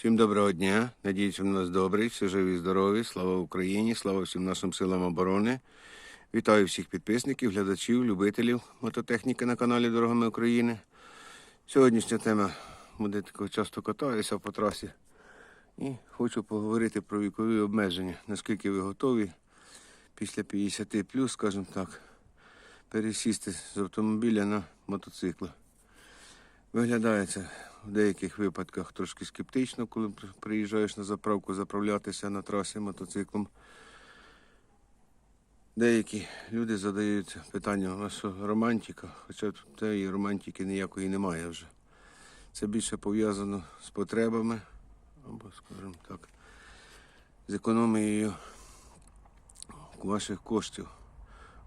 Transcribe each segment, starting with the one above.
Всім доброго дня. Надіюсь, у нас добрий, все живі, здорові. Слава Україні, слава всім нашим силам оборони. Вітаю всіх підписників, глядачів, любителів мототехніки на каналі Дорогами України. Сьогоднішня тема буде тако часто катаюся по трасі. І хочу поговорити про вікові обмеження. Наскільки ви готові після 50 плюс, скажімо так, пересісти з автомобіля на мотоцикл. Виглядає це в деяких випадках трошки скептично, коли приїжджаєш на заправку заправлятися на трасі мотоциклом. Деякі люди задають питання, вас що романтика, хоча тієї романтики ніякої немає вже. Це більше пов'язано з потребами, або, скажімо так, з економією ваших коштів.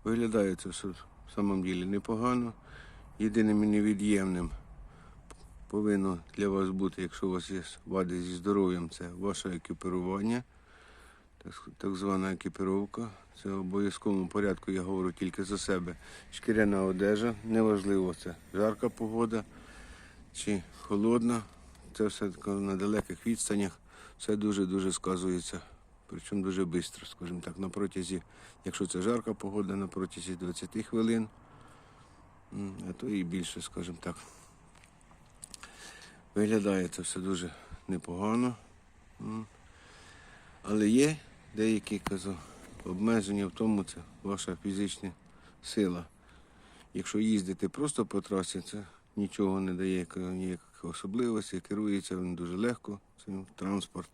Виглядає це в самом ділі непогано. Єдиним і невід'ємним повинно для вас бути, якщо у вас є вади зі здоров'ям, це ваше екіпірування, так, звана екіпіровка. Це в обов'язковому порядку, я говорю тільки за себе. Шкіряна одежа, неважливо, це жарка погода чи холодна. Це все на далеких відстанях. Все дуже-дуже сказується. Причому дуже швидко, скажімо так, на протязі, якщо це жарка погода, на протязі 20 хвилин, а то і більше, скажімо так. Виглядає це все дуже непогано. Але є деякі кажу, обмеження в тому, це ваша фізична сила. Якщо їздити просто по трасі, це нічого не дає ніяких особливостей, керується він дуже легко, цим транспорт.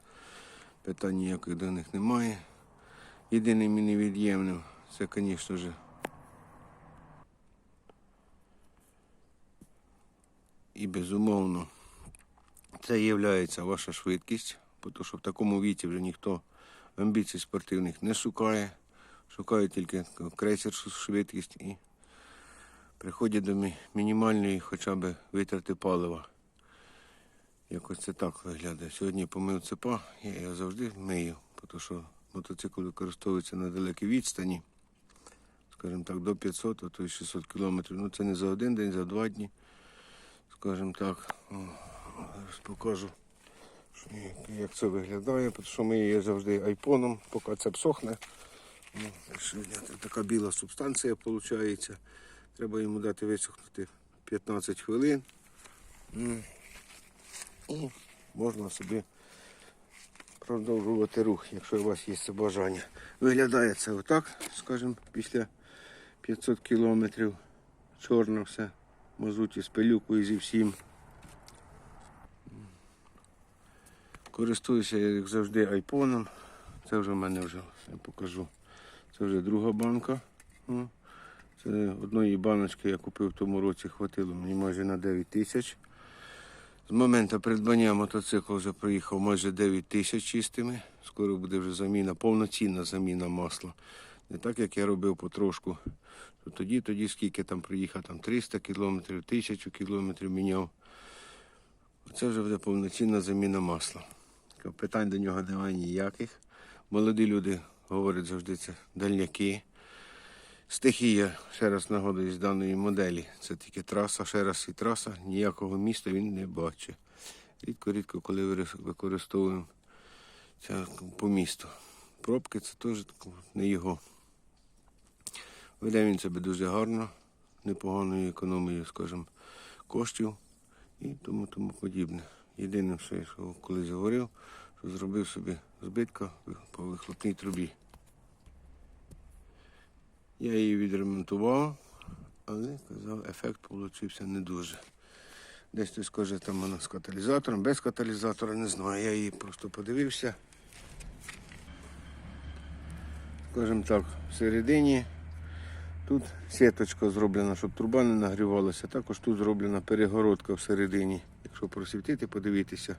Питань ніяких до них немає. Єдиним і невід'ємним це, звісно ж, і безумовно. Це є ваша швидкість, тому що в такому віці вже ніхто амбіцій спортивних не шукає. Шукає тільки крейсерську швидкість і приходять до мінімальної хоча б витрати палива. Якось це так виглядає. Сьогодні помив цепа, я його завжди мию, тому що мотоцикл використовується на далекій відстані. Скажімо так, до 500, а то й 600 кілометрів. Ну це не за один день, за два дні. Скажімо так. Зараз покажу, як- це виглядає, тому що ми її завжди айпоном, поки це всохне. Ну. Така біла субстанція виходить. Треба йому дати висохнути 15 хвилин. І можна собі продовжувати рух, якщо у вас є це бажання. Виглядає це отак, скажімо, після 500 кілометрів. Чорно все, мазуті з пилюкою зі всім. Користуюся, як завжди, айпоном. Це вже в мене вже я покажу. Це вже друга банка. Це одної баночки я купив в тому році, хватило мені майже на 9 тисяч. З моменту придбання мотоцикла вже проїхав майже 9 тисяч чистими. Скоро буде вже заміна, повноцінна заміна масла. Не так, як я робив потрошку. То тоді, тоді скільки там приїхав, там 300 кілометрів, 1000 кілометрів міняв. Це вже буде повноцінна заміна масла. Питань до нього немає ніяких. Молоді люди говорять завжди це дальняки. Стихія, ще раз нагодую з даної моделі. Це тільки траса, ще раз і траса. Ніякого міста він не бачить. Рідко-рідко, коли використовуємо це по місту. Пробки це теж не його. Веде він себе дуже гарно, непоганою економією, скажімо, коштів і тому тому подібне. Єдине, що я колись говорив, що зробив собі збитка по вихлопній трубі. Я її відремонтував, але казав, ефект получився не дуже. Десь хтось каже, там вона з каталізатором, без каталізатора, не знаю. Я її просто подивився. Скажімо так, всередині тут сіточка зроблена, щоб труба не нагрівалася. Також тут зроблена перегородка всередині. Якщо просвітити, подивитися.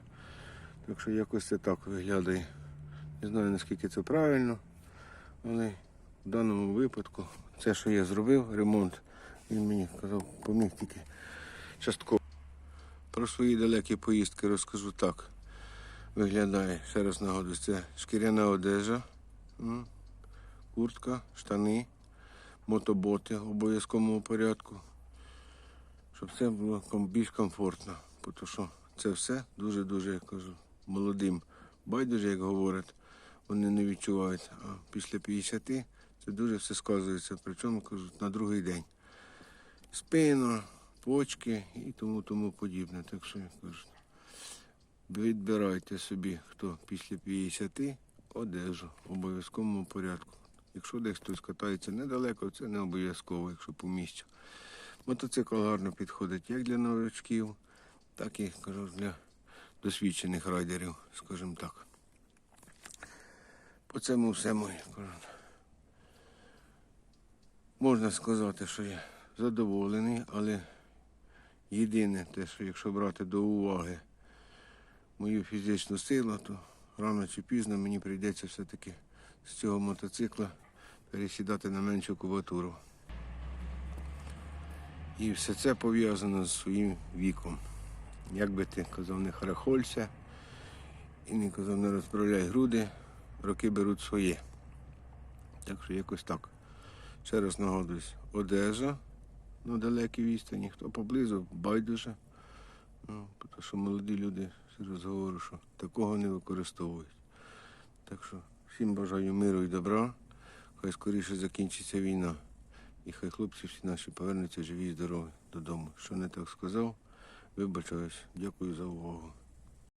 Так що якось це так виглядає. Не знаю наскільки це правильно, але в даному випадку це, що я зробив, ремонт, він мені казав, поміг тільки частково. Про свої далекі поїздки розкажу так. Виглядає, ще раз нагадую, це шкіряна одежа, куртка, штани, мотоботи в обов'язковому порядку. Щоб це було більш комфортно. Тому що це все дуже-дуже, я кажу, молодим байдуже, як говорять, вони не відчувають. А після 50 це дуже все сказується, причому кажуть на другий день. Спина, почки і тому тому подібне. Так що кажуть, відбирайте собі, хто після 50 одежу в обов'язковому порядку. Якщо десь хтось катається недалеко, це не обов'язково, якщо по місцю. Мотоцикл гарно підходить як для новачків, так і кажу, для досвідчених райдерів, скажімо так. По цьому моє. кажу. Можна сказати, що я задоволений, але єдине те, що якщо брати до уваги мою фізичну силу, то рано чи пізно мені прийдеться все-таки з цього мотоцикла пересідати на меншу кубатуру. І все це пов'язано з своїм віком. Як би ти казав, не харахолься і не казав, не розправляй груди, роки беруть своє. Так що якось так. Ще раз нагадуюсь, одежа на далекій відстані, хто поблизу, байдуже. Ну, тому що молоді люди раз говорю, що такого не використовують. Так що всім бажаю миру і добра. Хай скоріше закінчиться війна. І хай хлопці всі наші повернуться живі і здорові додому. Що не так сказав, вибачаюсь. Дякую за увагу.